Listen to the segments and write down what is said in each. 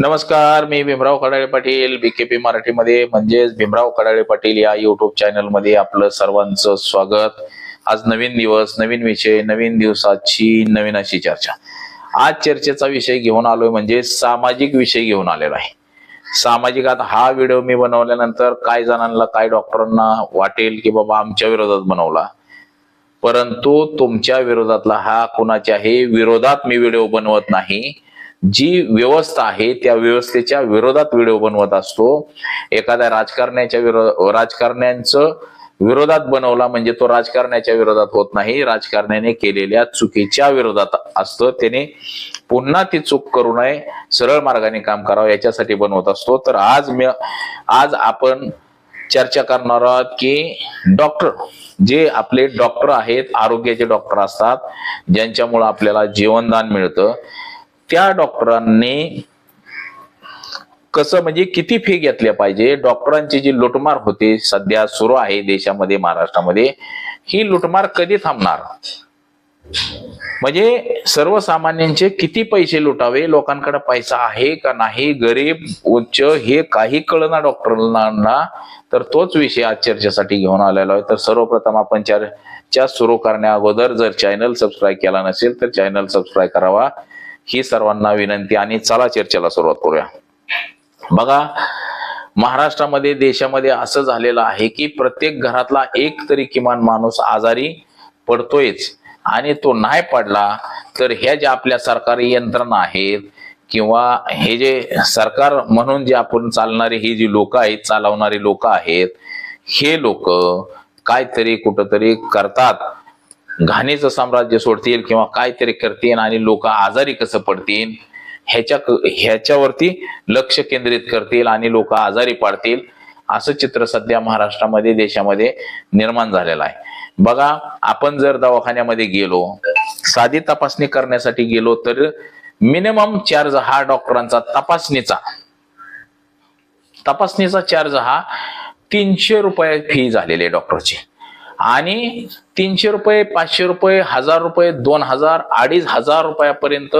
नमस्कार मी भीमराव कडाळे पाटील बीकेपी मराठीमध्ये म्हणजेच भीमराव कडाळे पाटील या युट्यूब चॅनलमध्ये आपलं सर्वांचं स्वागत. आज नवीन दिवस नवीन विषय नवीन दिवसाची नवीन अशी चर्चा. आज चर्चेचा विषय घेऊन आलोय म्हणजे सामाजिक विषय घेऊन आलेला आहे. सामाजिक आता हा व्हिडिओ मी बनवल्यानंतर काय जणांना काय डॉक्टरांना वाटेल की बाबा आमच्या विरोधात बनवला? परंतु तुमच्या विरोधातला हा कुणाच्याही विरोधात मी व्हिडिओ बनवत नाही. जी व्यवस्था आहे त्या व्यवस्थेच्या विरोधात व्हिडिओ बनवत असतो. एखाद्या राजकारण्याच्या विरोध राजकारण्यांचं विरोधात बनवला म्हणजे तो राजकारण्याच्या विरोधात होत नाही. राजकारण्याने केलेल्या चुकीच्या विरोधात असतं. त्याने पुन्हा ती चूक करू नये. सरळ मार्गाने काम करावं याच्यासाठी बनवत असतो. तर आज मी आज आपण चर्चा करणार आहोत की डॉक्टर जे आपले डॉक्टर आहेत आरोग्याचे डॉक्टर असतात ज्यांच्यामुळे आपल्याला जीवनदान मिळतं. त्या डॉक्टरांनी कसं म्हणजे किती फी घेतल्या पाहिजे? डॉक्टरांची जी लुटमार होते सध्या सुरू आहे देशामध्ये महाराष्ट्रामध्ये ही लुटमार कधी थांबणार? म्हणजे सर्वसामान्यांचे किती पैसे लुटावे? लोकांकडे पैसा आहे का नाही? गरीब उच्च हे काही कळना डॉक्टरांना. तर तोच विषय आज चर्चेसाठी घेऊन आलेलो आहे. तर सर्वप्रथम आपण चर्चा सुरू करण्या अगोदर जर चॅनल सबस्क्राईब केला नसेल तर चॅनल सबस्क्राईब करावा. ही सर्वांना विनंती आणि चला चर्चेला सुरुवात करूया. बघा महाराष्ट्रामध्ये देशामध्ये असं झालेलं आहे की प्रत्येक घरातला एक तरी किमान माणूस आजारी पडतोयच आणि तो नाही पडला तर ह्या ज्या आपल्या सरकारी यंत्रणा आहेत किंवा हे जे सरकार म्हणून जे आपण चालणारी ही जी लोक आहेत चालवणारी लोक आहेत हे लोक काहीतरी कुठंतरी करतात. घाणीचं साम्राज्य सोडतील किंवा काहीतरी करतील आणि लोक आजारी कसं पडतील ह्याच्या ह्याच्यावरती लक्ष केंद्रित करतील आणि लोक आजारी पाडतील असं चित्र सध्या महाराष्ट्रामध्ये देशामध्ये निर्माण झालेलं आहे. बघा आपण जर दवाखान्यामध्ये गेलो साधी तपासणी करण्यासाठी गेलो तर मिनिमम चार्ज हा डॉक्टरांचा तपासणीचा. तपासणीचा चार्ज हा तीनशे रुपये फी झालेली आहे डॉक्टरची. आणि तीनशे रुपये पाचशे रुपये हजार रुपये दोन हजार अडीच हजार रुपयापर्यंत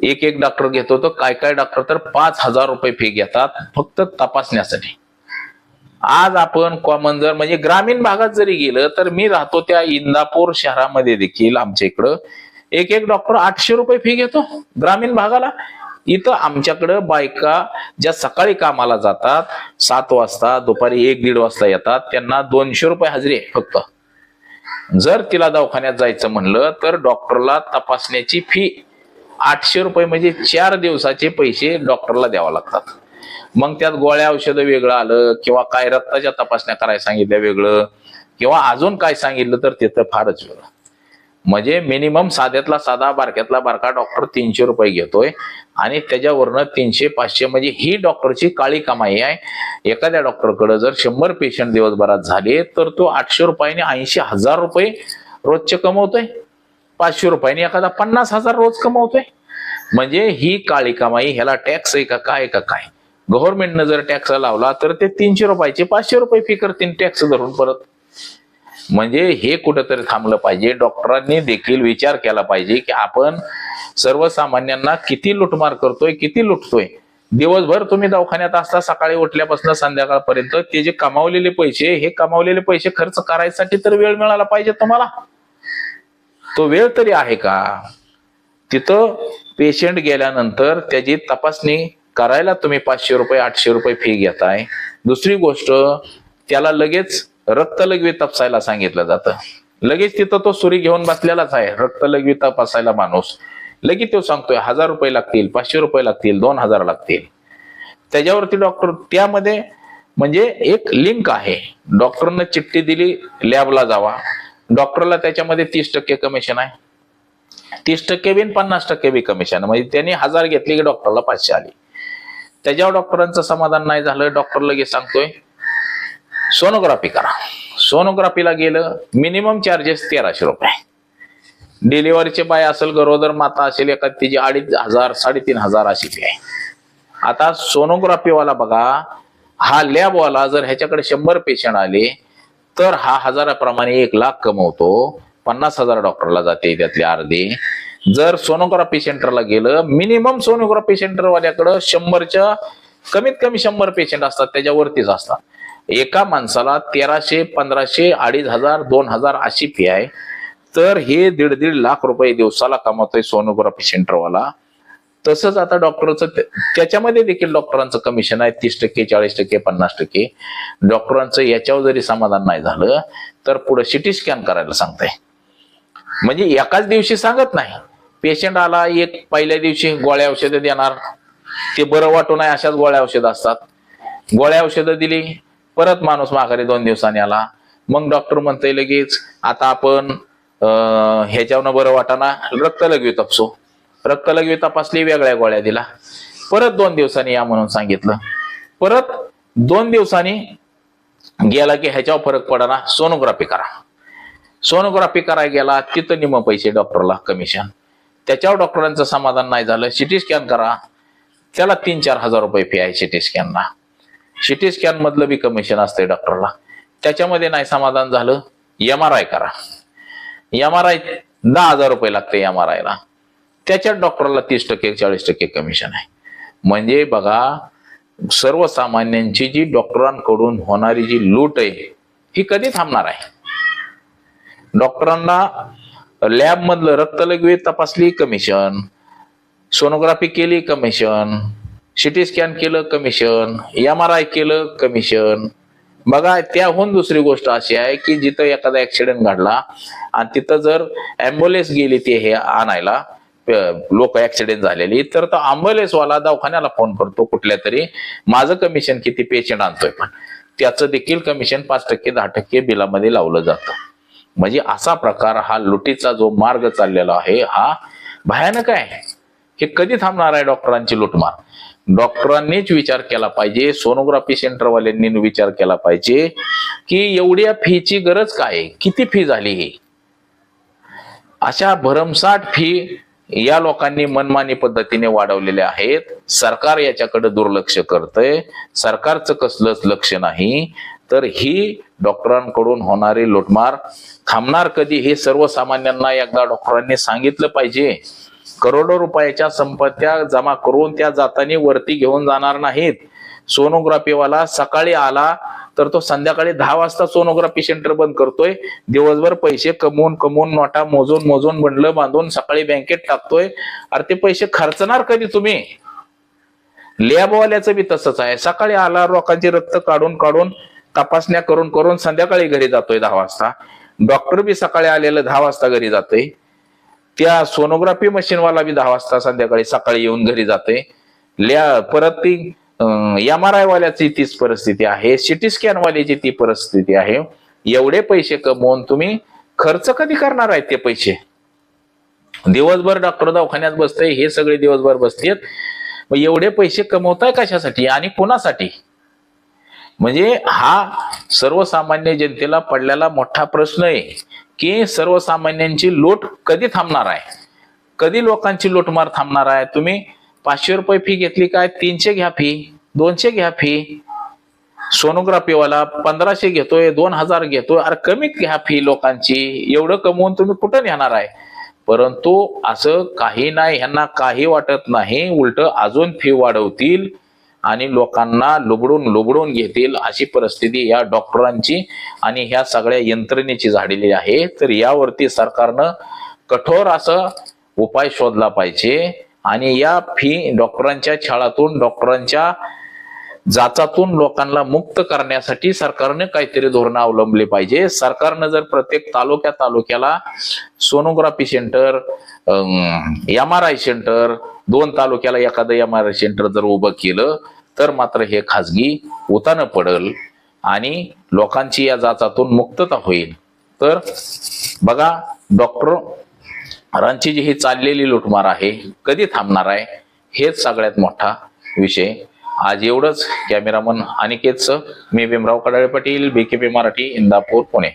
एक एक डॉक्टर घेतो तर काय काय डॉक्टर तर पाच हजार रुपये फी घेतात फक्त तपासण्यासाठी. आज आपण कॉमन जर म्हणजे ग्रामीण भागात जरी गेलं तर मी राहतो त्या इंदापूर शहरामध्ये देखील आमच्या इकडं. एक एक डॉक्टर आठशे रुपये फी घेतो ग्रामीण भागाला. इथं आमच्याकडं बायका ज्या सकाळी कामाला जातात सात वाजता दुपारी एक दीड वाजता येतात त्यांना दोनशे रुपये हजेरी आहे फक्त. जर तिला दवाखान्यात जायचं म्हणलं तर डॉक्टरला तपासण्याची फी आठशे रुपये म्हणजे चार दिवसाचे पैसे डॉक्टरला द्यावा लागतात. मग त्यात गोळ्या औषधं वेगळं आलं किंवा काय रक्ताच्या तपासण्या करायला सांगितल्या वेगळं किंवा अजून काय सांगितलं तर तिथं फारच वेगळं. म्हणजे मिनिमम साध्यातला साधा बारक्यातला बारका डॉक्टर तीनशे रुपये घेतोय. आणि त्याच्यावरनं तीनशे पाचशे म्हणजे ही डॉक्टरची काळी कमाई आहे. एखाद्या डॉक्टरकडे जर शंभर पेशंट दिवसभरात झाले तर तो आठशे रुपयाने ऐंशी हजार रुपये रोजचे कमवतोय. पाचशे रुपयाने एखादा पन्नास हजार रोज कमवतोय. म्हणजे ही काळी कमाई ह्याला टॅक्स आहे का काय का काय? गव्हर्नमेंटनं जर टॅक्स लावला तर ते तीनशे रुपयाचे पाचशे रुपये फी करतील टॅक्स धरून परत. म्हणजे हे कुठंतरी थांबलं पाहिजे. डॉक्टरांनी देखील विचार केला पाहिजे की आपण सर्वसामान्यांना किती लुटमार करतोय किती लुटतोय? दिवसभर तुम्ही दवाखान्यात असता सकाळी उठल्यापासून संध्याकाळपर्यंत ते जे कमावलेले पैसे हे कमावलेले पैसे खर्च करायसाठी तर वेळ मिळाला पाहिजे तुम्हाला. तो वेळ तरी आहे का? तिथं पेशंट गेल्यानंतर त्याची तपासणी करायला तुम्ही पाचशे रुपये आठशे रुपये फी घेताय. दुसरी गोष्ट त्याला लगेच रक्तलघवी तपासायला सांगितलं जातं. लगेच तिथं तो सुरी घेऊन बसलेलाच आहे. रक्तलघवी तपासायला माणूस. लगेच तो सांगतोय हजार रुपये लागतील पाचशे रुपये लागतील दोन हजार लागतील. त्याच्यावरती डॉक्टर त्यामध्ये म्हणजे एक लिंक आहे. डॉक्टरनं चिठ्ठी दिली लॅबला जावा. डॉक्टरला त्याच्यामध्ये तीस टक्के कमिशन आहे. तीस टक्के बी पन्नास टक्के बी कमिशन म्हणजे त्यांनी हजार घेतले की डॉक्टरला पाचशे आली. त्याच्यावर डॉक्टरांचं समाधान नाही झालं. डॉक्टर लगेच सांगतोय सोनोग्राफी करा. सोनोग्राफीला गेलं मिनिमम चार्जेस तेराशे रुपये. डिलिव्हरीचे बाय असेल गरोदर माता असेल एखाद तिची अडीच हजार साडेतीन हजार अशी फी आहे. आता सोनोग्राफीवाला बघा हा लॅबवाला जर ह्याच्याकडे शंभर पेशंट आले तर हा हजाराप्रमाणे एक लाख कमवतो. पन्नास हजार डॉक्टरला जाते त्यातले अर्धे. जर सोनोग्राफी सेंटरला गेलं मिनिमम सोनोग्राफी सेंटरवाल्याकडं शंभरच्या कमीत कमी शंभर पेशंट असतात त्याच्यावरतीच असतात. एका माणसाला तेराशे पंधराशे अडीच हजार दोन हजार अशी फी आहे. तर हे दीड दीड लाख रुपये दिवसाला कमावतोय सोनोग्राफी सेंटरवाला. तसंच आता डॉक्टरचं त्याच्यामध्ये देखील डॉक्टरांचं कमिशन आहे तीस टक्के चाळीस टक्के पन्नास टक्के. डॉक्टरांचं याच्यावर जरी समाधान नाही झालं तर पुढे सिटी स्कॅन करायला सांगताय. म्हणजे एकाच दिवशी सांगत नाही. पेशंट आला एक पहिल्या दिवशी गोळ्या औषधं देणार. ते बरं वाटू नये अशाच गोळ्या औषधं असतात. गोळ्या औषधं दिली परत माणूस माघारी दोन दिवसांनी आला. मग डॉक्टर म्हणते लगेच आता आपण अं, ह्याच्यावरनं बरं वाटाना रक्त लघवी तपासू. रक्त लघवी तपासली वेगळ्या गोळ्या दिला परत दोन दिवसांनी या म्हणून सांगितलं. परत दोन दिवसांनी गेला की ह्याच्यावर फरक पडाना सोनोग्राफी करा. सोनोग्राफी करायला गेला तिथं निम पैसे डॉक्टरला कमिशन त्याच्यावर डॉक्टरांचं समाधान नाही झालं सिटी स्कॅन करा. त्याला तीन चार हजार रुपये फी आहे सिटी स्कॅनला सिटी स्कॅन मधलं बी कमिशन असतंय डॉक्टरला त्याच्यामध्ये नाही समाधान झालं एम आर आय करा. एम आर आय दहा हजार रुपये लागते एम आर आयला त्याच्यात डॉक्टरला तीस टक्के चाळीस टक्के कमिशन आहे. म्हणजे बघा सर्वसामान्यांची जी डॉक्टरांकडून होणारी जी लूट आहे ही कधी थांबणार आहे? डॉक्टरांना लॅब मधलं रक्त तपासली कमिशन सोनोग्राफी केली कमिशन सिटी स्कॅन केलं कमिशन एम आर आय केलं कमिशन बघा त्याहून दुसरी गोष्ट अशी आहे की जिथं एखादा ऍक्सिडेंट घडला आणि तिथं जर अँब्युलन्स गेली ती हे आणायला लोक ऍक्सिडेंट झालेली तर तो ambulance दवाखान्याला फोन करतो कुठल्या तरी माझं कमिशन किती पेशंट आणतोय पण. त्याचं देखील कमिशन पाच टक्के दहा टक्के बिलामध्ये लावलं जातं. म्हणजे असा प्रकार हा लुटीचा जो मार्ग चाललेला आहे हा भयानक आहे. हे कधी थांबणार आहे डॉक्टरांची लुटमार? डॉक्टरांनीच विचार केला पाहिजे सोनोग्राफी सेंटरवाल्यांनी विचार केला पाहिजे की एवढ्या फीची गरज काय? आहे? किती फी झाली ही? अशा भरमसाठ फी या लोकांनी मनमानी पद्धतीने वाढवलेल्या आहेत. सरकार याच्याकडे दुर्लक्ष करतंय. सरकारचं कसलंच लक्ष नाही. तर ही डॉक्टरांकडून होणारी लुटमार थांबणार कधी हे सर्वसामान्यांना एकदा डॉक्टरांनी सांगितलं पाहिजे. करोडो रुपयाच्या संपत्त्या जमा करून त्या जातानी वरती घेऊन जाणार नाहीत. सोनोग्राफीवाला सकाळी आला तर तो संध्याकाळी दहा वाजता सोनोग्राफी सेंटर बंद करतोय. दिवसभर पैसे कमवून कमवून नोटा मोजून मोजून बंडलं बांधून सकाळी बँकेत टाकतोय. अरे ते पैसे खर्चणार कधी तुम्ही? लॅबवाल्याचं बी तसंच आहे. सकाळी आला लोकांची रक्त काढून काढून तपासण्या करून करून संध्याकाळी घरी जातोय दहा वाजता. डॉक्टर बी सकाळी आलेलं दहा वाजता घरी जातोय. त्या सोनोग्राफी मशीनवाला बी दहा वाजता संध्याकाळी सकाळी येऊन घरी जाते. ल्या परत ती एम आर आय वाल्याची तीच परिस्थिती आहे. सिटी स्कॅन वाल्याची ती परिस्थिती आहे. एवढे पैसे कमवून तुम्ही खर्च कधी करणार आहेत ते पैसे? दिवसभर डॉक्टर दवाखान्यात बसते हे सगळे दिवसभर बसतेत. मग एवढे पैसे कमवताय कशासाठी आणि कोणासाठी? म्हणजे हा सर्वसामान्य जनतेला पडलेला मोठा प्रश्न आहे. की सर्वसामान्यांची लोट कधी थांबणार आहे? कधी लोकांची लूटमार थांबणार आहे? तुम्ही पाचशे रुपये फी घेतली काय? तीनशे घ्या फी दोनशे घ्या फी सोनोग्राफीवाला पंधराशे घेतोय दोन हजार घेतोय. अरे कमीत घ्या फी लोकांची. एवढं कमवून तुम्ही कुठं नेणार आहे? परंतु असं काही नाही ह्यांना काही वाटत नाही. उलट अजून फी वाढवतील. आणि लोकांना लुबडून लुबडून घेतील अशी परिस्थिती या डॉक्टरांची आणि ह्या सगळ्या यंत्रणेची झालेली आहे. तर यावरती सरकारनं कठोर असं उपाय शोधला पाहिजे आणि या फी डॉक्टरांच्या छळातून डॉक्टरांच्या जाचातून लोकांना मुक्त करण्यासाठी सरकारने काहीतरी धोरणं अवलंबली पाहिजे. सरकारनं जर प्रत्येक तालुक्या तालुक्याला sonography centre M R I centre दोन तालुक्याला एखादं एम आर आय सेंटर जर उभं केलं तर मात्र हे खाजगी उतानं पडल आणि लोकांची या जाचातून मुक्तता होईल. तर बघा डॉक्टरांची जी ही चाललेली लुटमार आहे कधी थांबणार आहे हेच सगळ्यात मोठा विषय. आज एवढंच कॅमेरामन अनिकेतचं मी भीमराव कडाळे पाटील बीकेपी मराठी इंदापूर पुणे.